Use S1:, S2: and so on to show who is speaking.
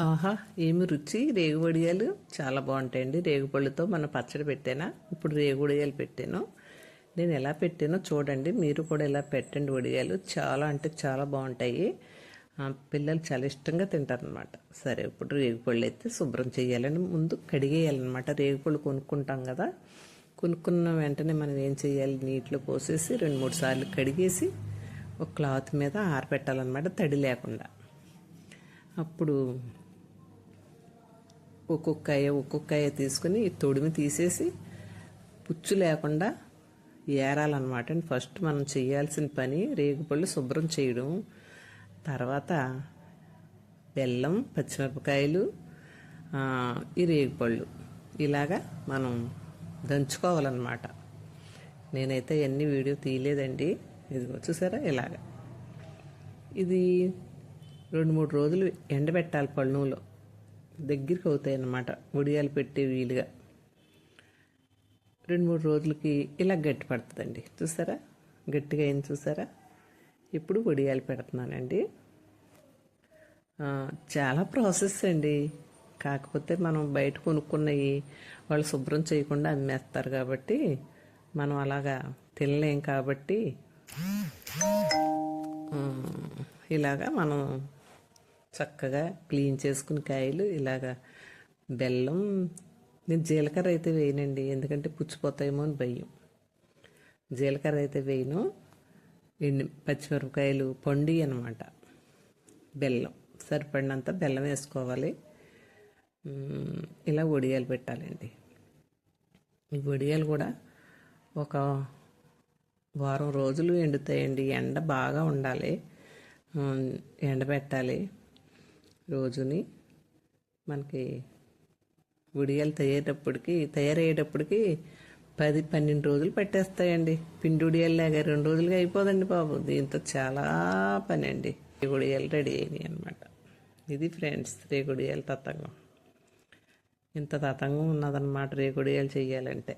S1: ఆహా ఏమి రుచి రేగుబడియాలు చాలా బాగుంటాయండి. రేగుపళ్ళుతో మన పచ్చడి పెట్టానా? ఇప్పుడు రేగుడియాలు పెట్టాను. నేను ఎలా పెట్టానో చూడండి. మీరు కూడా ఇలా పెట్టండి వడియాలు. చాలా అంటే చాలా బాగుంటాయి. ఆ, పిల్లలు చాలా ఇష్టంగా తింటారనమాట సరే ఇప్పుడు రేగుపళ్ళు అయితే శుభ్రం చేయాలని ముందు కడిగేయాలన్నమాట. రేగుపళ్ళు కొనుక్కుంటాం కదా. కొనుక్కున్న వెంటనే మనం ఏం చేయాలి? నీటిలో పోసేసి రెండు మూడు సార్లు కడిగేసి ఒక క్లాత్ మీద ఆరబెట్టాలన్నమాట తడి లేకుండా. అప్పుడు ఒక్కొక్కయ ఒక్కొక్కయ తీసుకుని ఈ తొడిమి తీసేసి పుచ్చు లేకుండా ఏరాలన్నమాట అండి. ఫస్ట్ మనం చేయాల్సిన పని రేగుపళ్ళు శుభ్రం చేయడం. తర్వాత బెల్లం పచ్చిమిరపకాయలు ఈ రేగుపళ్ళు ఇలాగా మనం దంచుకోవాలన్నమాట. నేనైతే ఎన్ని వీడియో తీయలేదండి. ఇదిగో చూసారా? ఇలాగ. ఇది రెండు మూడు రోజులు ఎండబెట్టాలి పళ్ళులో దగ్గరికి అవుతాయి అన్నమాట ఉడియాలు పెట్టే వీలుగా. రెండు మూడు రోజులకి ఇలా గట్టి పడుతుందండి. చూసారా? గట్టిగా అయింది చూసారా? ఇప్పుడు వడియాలు పెడుతున్నానండి. చాలా ప్రాసెస్ అండి. కాకపోతే మనం బయట కొనుక్కున్నవి వాళ్ళు శుభ్రం చేయకుండా అమ్మేస్తారు కాబట్టి మనం అలాగా తినలేం కాబట్టి ఇలాగా మనం చక్కగా క్లీన్ చేసుకుని కాయలు ఇలాగా బెల్లం నేను జీలకర్ర అయితే వేయనండి. ఎందుకంటే పుచ్చిపోతాయేమో అని భయం. జీలకర్ర అయితే వేయను. ఎండి పచ్చిమిరపకాయలు పండి అనమాట బెల్లం సరిపడినంత బెల్లం వేసుకోవాలి. ఇలా వడియాలు పెట్టాలండి. ఈ వడియాలు కూడా ఒక వారం రోజులు ఎండుతాయండి. ఎండ బాగా ఉండాలి. ఎండ ఎండబెట్టాలి. రోజుని మనకి ఉడియాలు తయారేటప్పటికి తయారయ్యేటప్పటికి పది పన్నెండు రోజులు పట్టేస్తాయండి. పిండి ఉడియాలలాగా రెండు రోజులుగా అయిపోదండి బాబు. దీంతో చాలా పని అండి రేగుడియాలు రెడీ అయినాయి అనమాట ఇది ఫ్రెండ్స్ రేగుడియాలు తతంగం. ఇంత తతంగం ఉన్నదన్నమాట రేగుడియాలు చెయ్యాలంటే.